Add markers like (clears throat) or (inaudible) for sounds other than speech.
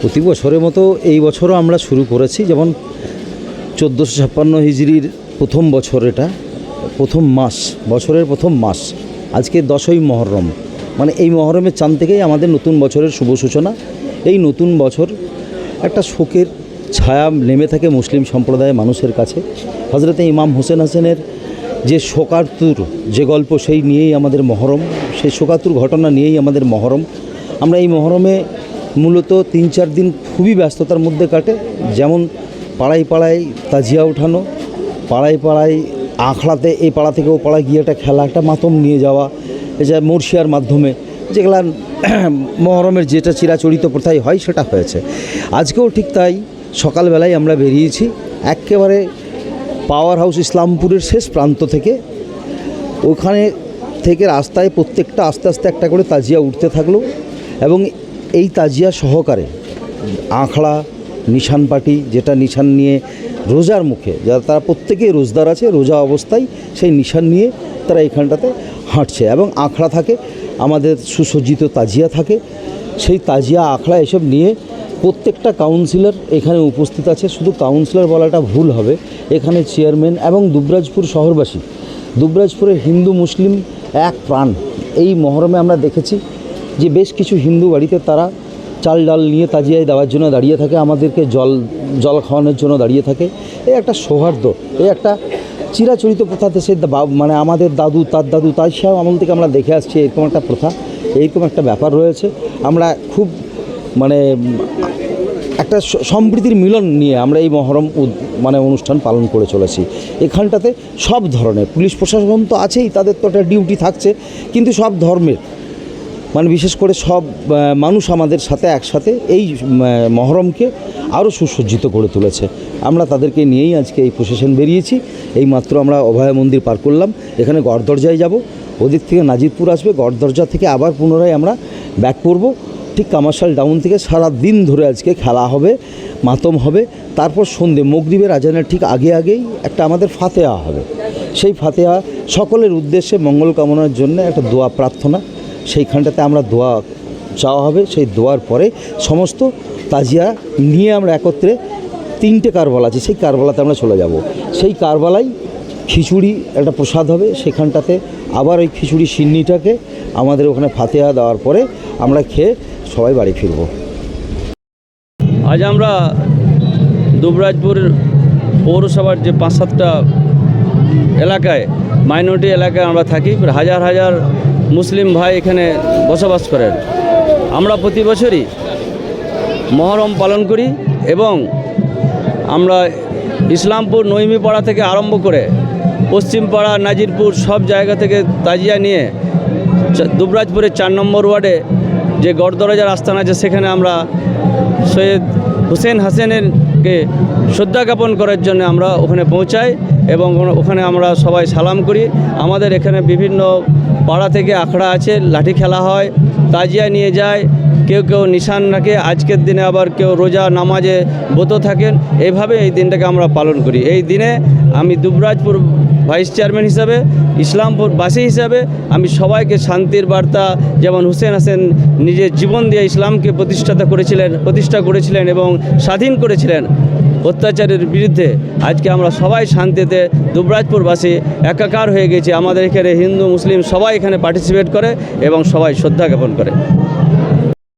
প্রতি বছরের মতো এই বছরও আমরা শুরু করেছি, যেমন চোদ্দোশো ছাপ্পান্ন হিজড়ির প্রথম বছর এটা, প্রথম মাস, বছরের প্রথম মাস। আজকে দশই মহরম। মানে এই মহরমের চান থেকেই আমাদের নতুন বছরের শুভ সূচনা। এই নতুন বছর একটা শোকের ছায়া নেমে থাকে মুসলিম সম্প্রদায়ের মানুষের কাছে। হজরতে ইমাম হোসেন হাসেনের যে শোকাতুর, যে গল্প সেই নিয়েই আমাদের মহরম, সেই শোকাতুর ঘটনা নিয়েই আমাদের মহরম। আমরা এই মহরমে মূলত তিন চার দিন খুবই ব্যস্ততার মধ্যে কাটে। যেমন পাড়ায় পাড়ায় তাজিয়া ওঠানো, পাড়ায় পাড়ায় আখড়াতে এই পাড়া থেকে ও পাড়া গিয়ে একটা খেলা, একটা মাতম নিয়ে যাওয়া এছাড়া মর্শিয়ার মাধ্যমে যেগুলা (clears throat) মহরমের যেটা চিরাচরিত প্রথায় হয় সেটা হয়েছে। আজকেও ঠিক তাই, সকালবেলায় আমরা বেরিয়েছি, একেবারে পাওয়ার হাউস ইসলামপুরের শেষ প্রান্ত থেকে। ওখানে থেকে রাস্তায় প্রত্যেকটা আস্তে আস্তে একটা করে তাজিয়া উঠতে থাকল এবং এই তাজিয়া সহকারে আখড়া, নিশান পাটি, যেটা নিশান নিয়ে রোজার মুখে যারা তারা প্রত্যেকেই রোজদার আছে, রোজা অবস্থায় সেই নিশান নিয়ে তারা এখানটাতে হাঁটছে এবং আখড়া থাকে, আমাদের সুসজ্জিত তাজিয়া থাকে। সেই তাজিয়া আখড়া এসব নিয়ে প্রত্যেকটা কাউন্সিলর এখানে উপস্থিত আছে। শুধু কাউন্সিলর বলাটা ভুল হবে। এখানে চেয়ারম্যান এবং দুবরাজপুর শহরবাসী। দুবরাজপুরের হিন্দু মুসলিম এক প্রাণ। এই মহরমে আমরা দেখেছি যে বেশ কিছু হিন্দু বাড়িতে তারা চাল ডাল নিয়ে তাজিয়ায় দেওয়ার জন্য দাঁড়িয়ে থাকে, আমাদেরকে জল জল খাওয়ানোর জন্য দাঁড়িয়ে থাকে। এই একটা সৌহার্দ্য এই একটা চিরাচরিত প্রথা দেশের মানে আমাদের দাদু, তার দাদু, তার সে আমল থেকে আমরা দেখে আসছি, এরকম একটা প্রথা এইরকম একটা ব্যাপার রয়েছে। আমরা খুব মানে একটা সম্প্রীতির মিলন নিয়ে আমরা এই মহরম মানে অনুষ্ঠান পালন করে চলেছি। এখানটাতে সব ধরনের, পুলিশ প্রশাসন তো আছেই, তাদের তো একটা ডিউটি থাকছে, কিন্তু সব ধর্মের মানে বিশেষ করে সব মানুষ আমাদের সাথে একসাথে এই মহরমকে আরও সুসজ্জিত করে তুলেছে। আমরা তাদেরকে নিয়েই আজকে এই প্রসেশন বেরিয়েছি। এই মাত্র আমরা অভয় মন্দির পার করলাম। এখানে গড়দরজায় যাব। ওদিক থেকে নাজিরপুর আসবে। গড়দরজা থেকে আবার পুনরায় আমরা ব্যাক করব। ঠিক কামারশাল ডাউন থেকে সারা দিন ধরে আজকে খেলা হবে, মাতম হবে। তারপর সন্ধে মগরিবের আজানের ঠিক আগে আগেই একটা আমাদের ফাতেহা হবে। সেই ফাতেহা সকলের উদ্দেশ্যে মঙ্গল কামনার জন্য একটা দোয়া প্রার্থনা। সেইখানটাতে আমরা দোয়া চাওয়া হবে। সেই দোয়ার পরে সমস্ত তাজিয়া নিয়ে আমরা একত্রে তিনটে কারবালা আছে, সেই কারবালাতে আমরা চলে যাব। সেই কারবালাই খিচুড়ি, একটা প্রসাদ হবে। সেখানটাতে আবার ওই খিচুড়ি সিন্নিটাকে আমাদের ওখানে ফাতেহা দেওয়ার পরে আমরা খেয়ে সবাই বাড়ি ফিরবো। আজ আমরা দুবরাজপুর পৌরসভার যে পাঁচ সাতটা এলাকায় মাইনরিটি এলাকায় আমরা থাকি। হাজার হাজার মুসলিম ভাই এখানে বসবাস করেন। আমরা প্রতি বছরই মহরম পালন করি এবং আমরা ইসলামপুর নৈমিপাড়া থেকে আরম্ভ করে পশ্চিমপাড়া, নাজিরপুর সব জায়গা থেকে তাজিয়া নিয়ে দুবরাজপুরের চার নম্বর ওয়ার্ডে যে গড়দরজার আস্থান আছে, সেখানে আমরা সৈয়দ হুসেন হাসেনেরকে শ্রদ্ধা জ্ঞাপন করার জন্য আমরা ওখানে পৌঁছাই। এবং ওখানে আমরা সবাই সালাম করি। আমাদের এখানে বিভিন্ন পাড়া থেকে আখড়া আছে, লাঠি খেলা হয়, তাজিয়া নিয়ে যায়, কেউ কেউ নিশান রাখে, আজকের দিনে আবার কেউ রোজা নামাজে ব্রত থাকেন। এইভাবে এই দিনটাকে আমরা পালন করি। এই দিনে আমি দুবরাজপুর ভাইস চেয়ারম্যান হিসাবে ইসলামপুরবাসী হিসাবে আমি সবাইকে শান্তির বার্তা, যেমন হুসেন হাসেন নিজের জীবন দিয়ে ইসলামকে প্রতিষ্ঠাতা করেছিলেন, প্রতিষ্ঠা করেছিলেন এবং স্বাধীন করেছিলেন। অত্যাচারের বিরুদ্ধে আজকে আমরা সবাই শান্তিতে দুবরাজপুরবাসী একাকার হয়ে গেছি। আমাদের এখানে হিন্দু, মুসলিম সবাই এখানে পার্টিসিপেট করে এবং সবাই শ্রদ্ধা জ্ঞাপন করে।